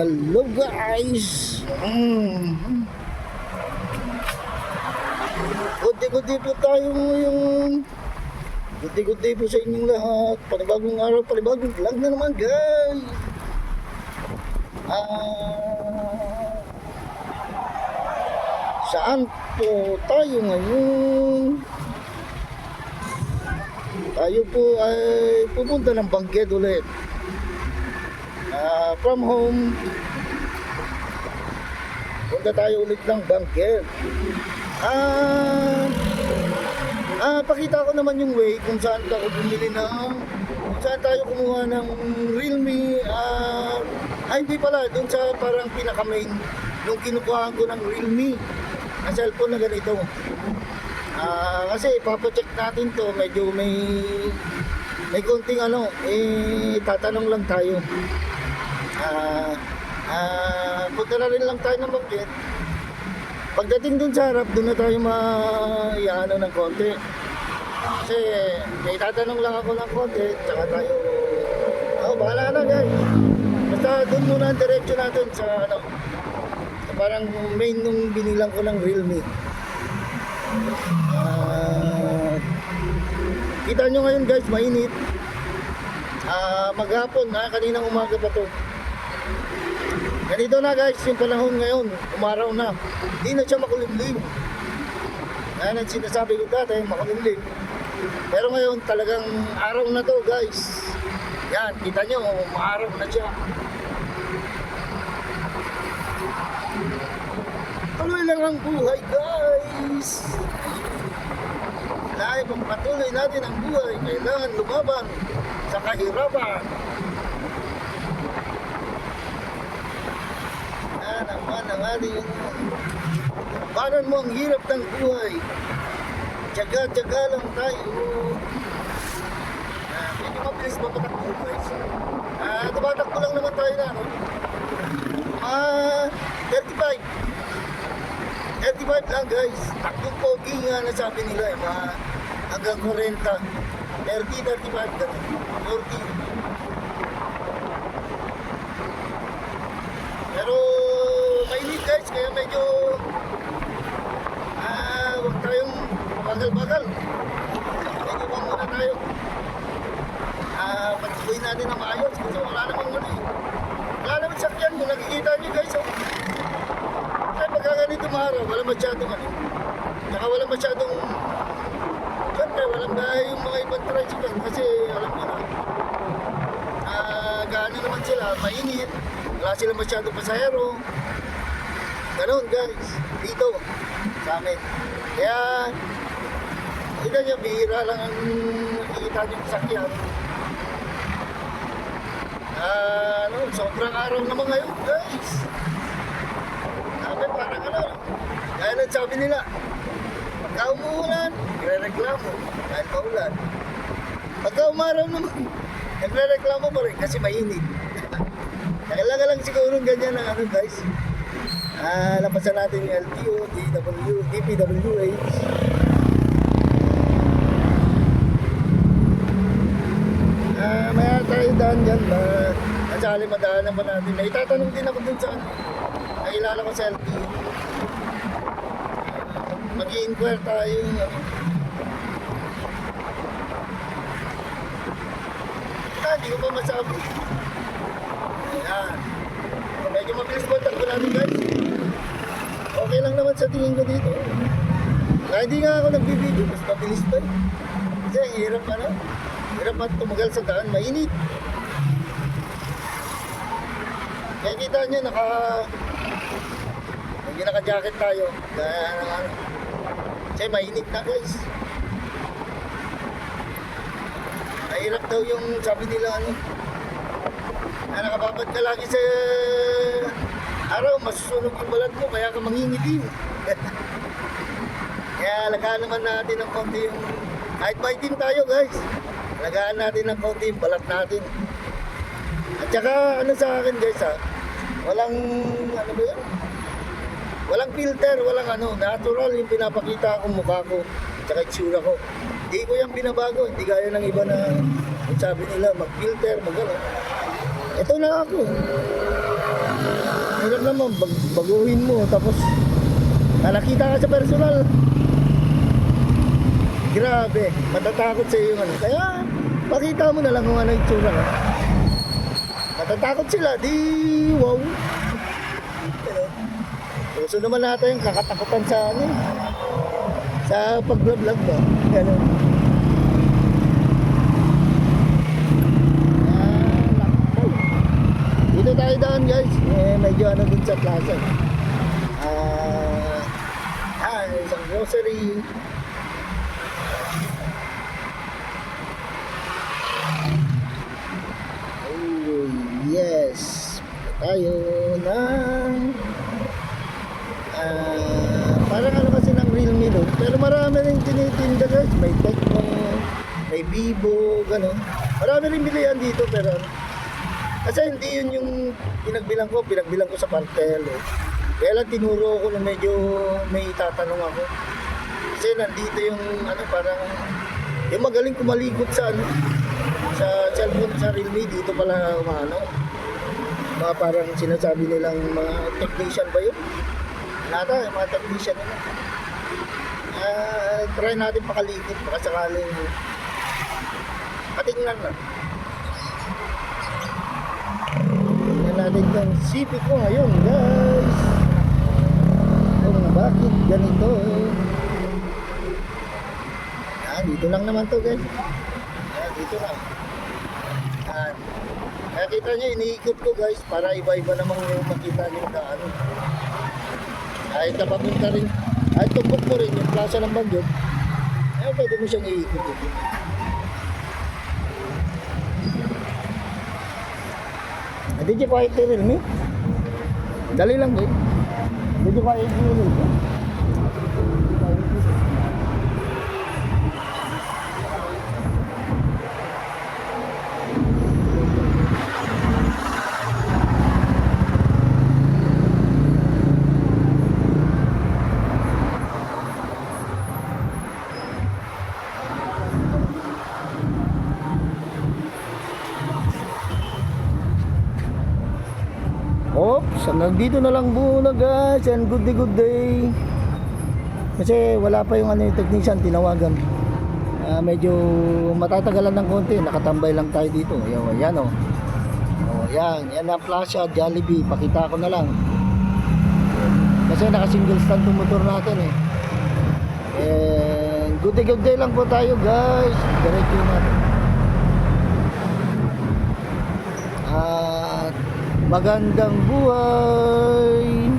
Hello guys! Mm. Good-day po tayo ngayon. Good-day po sa inyong lahat. Panibagong araw, panibagong vlog na naman guys. Ah, saan po tayo ngayon? Tayo po ay pupunta ng Bangged ulit. Ah, from home, punta tayo ulit ng Bangged. Ah, ah, pakita ko naman yung way kung saan ako bumili ng kung saan tayo kumuha ng Realme. Ah, ay hindi pala. Doon sa parang pinaka main nung kinukuhaan ko ng Realme. Na cellphone na ganito. Ah, kasi ipapacheck natin to. Medyo may may konting ano eh tatanong lang tayo ah ah punta na rin lang tayo ng market Pagdating dun sa harap, dun na tayo ma-iano ng konti. Kasi may tatanong lang ako ng konti, tsaka tayo, oh, bahala na guys. Basta dun muna ang diretso natin sa ano, sa parang main nung binilang ko ng Realme. Ah, kita nyo ngayon guys, mainit. Ah, maghapon na, kaninang umaga pa to. Ganito na guys, yung panahon ngayon, umaraw na. Hindi na siya makulimlim. Yan ang sinasabi ko dati, makulimlim. Pero ngayon talagang araw na to guys. Yan, kita nyo, maaraw na siya. Tuloy lang ang buhay guys. Dahil pagpatuloy natin ang buhay, kailangan lumaban sa kahirapan. Yan ating Paran mo ang hirap ng buhay. Tiyaga-tiyaga lang tayo. Ah, medyo mabilis ba patakbo guys? Ah, tumatakbo lang naman tayo na, no? Ah, 35. 35 lang guys. Takbo pogi nga na sabi nila eh. Mga hanggang 40. 30, 35, ganun. 40. Pero mainit guys, kaya medyo ah, huwag tayong bagal-bagal. Medyo ba muna tayo. Ah, patuloy natin na maayos kasi wala namang eh. Wala namang sakyan kung nakikita nyo guys. Oh. Kaya pagka ganito maaraw, wala masyadong ano. Saka wala masyadong Siyempre, walang gaya yung mga ibang tricycle kasi alam nyo na. Ah, gaano naman sila, mainit. Wala sila masyadong pasahero. Ganon guys, dito sa amin. Kaya, kita nyo, bihira lang ang nakikita nyo sa sakyan. Ah, ano, sobrang araw naman ngayon guys. Sabi parang ano, gaya ng sabi nila, pagka umuulan, nagre-reklamo dahil maulan. Pagka umaraw naman, nagre-reklamo pa rin kasi mainit. Kailangan lang siguro ganyan ng ano guys. Ah, lapasan natin yung LTO, DW, DPWH. Ah, maya tayo daan dyan ba? At sali madaanan pa natin. May itatanong din ako dun sa ano. Nakilala ko sa LTO. Mag-i-inquire tayo. Ah, hindi ko pa masabi. Ayan. Medyo mabilis po ang takbo natin guys. Naman sa tingin ko dito. Kaya hindi nga ako nagbibideo, mas mabilis pa eh. Kasi hirap ano. Hirap at tumagal sa daan, mainit. Kaya kita nyo, naka... Hindi naka-jacket tayo. Kaya ano. Kasi mainit na guys. Mahirap daw yung sabi nila ano na nakababad ka lagi sa araw, masusunog yung balat mo, kaya ka mangingitim. kaya lagaan naman natin ng konti yung, kahit maitim tayo guys, lagaan natin ng konti yung balat natin. At saka ano sa akin guys ha, walang, ano ba yun? Walang filter, walang ano, natural yung pinapakita akong mukha ko, tsaka itsura ko. Hindi ko yan binabago, hindi gaya ng iba na sabi nila, mag-filter, mag ano. Ito na ako. Hirap naman, bag baguhin mo, tapos nakita ka sa personal. Grabe, matatakot sa iyo ano. Kaya, pakita mo na lang kung ano yung tsura ka. Matatakot sila, di wow. Puso naman natin kakatakutan sa ano, sa pag-vlog ba? Ganun. Ah, nakakay. Dito tayo daan guys. Eh, medyo ano dun sa plaza. Ah, ah, isang grocery. Oh, yes. Tayo ng ah, parang ano kasi ng Realme no? Pero marami rin tinitinda guys. May Tecno, may Vivo, gano'n. Marami rin bilihan dito pero kasi hindi yun yung pinagbilang ko, pinagbilang ko sa partel. Eh. Kaya lang tinuro ko na medyo may itatanong ako. Kasi nandito yung ano parang yung magaling kumalikot sa ano sa cellphone sa Realme dito pala umano. Mga parang sinasabi nilang mga technician ba yun? Nata, mga technician nila. Ah, try natin pakalikot baka sakaling patingnan na. Natin itong CP ko ngayon, guys. Kung bakit ganito. Ah, dito lang naman to, guys. Ah, dito lang. Ah, kaya kita nyo, iniikot ko, guys, para iba-iba namang yung makita nyo na ano. Kahit napapunta rin, kahit tumbok mo rin yung plaza ng Banjog, eh, pwede mo siyang iikot. Dito. Did you quiet the real me? Dali lang din. Did you the real me? Oops, hanggang dito na lang muna guys and good day good day. Kasi wala pa yung ano yung technician tinawagan. Ah, medyo matatagalan ng konti nakatambay lang tayo dito. Yan, yan o oh, yan, yan ang Plaza Jollibee pakita ko na lang. Kasi naka single stand yung motor natin eh. And good day good day lang po tayo guys. Diretso natin at magandang buhay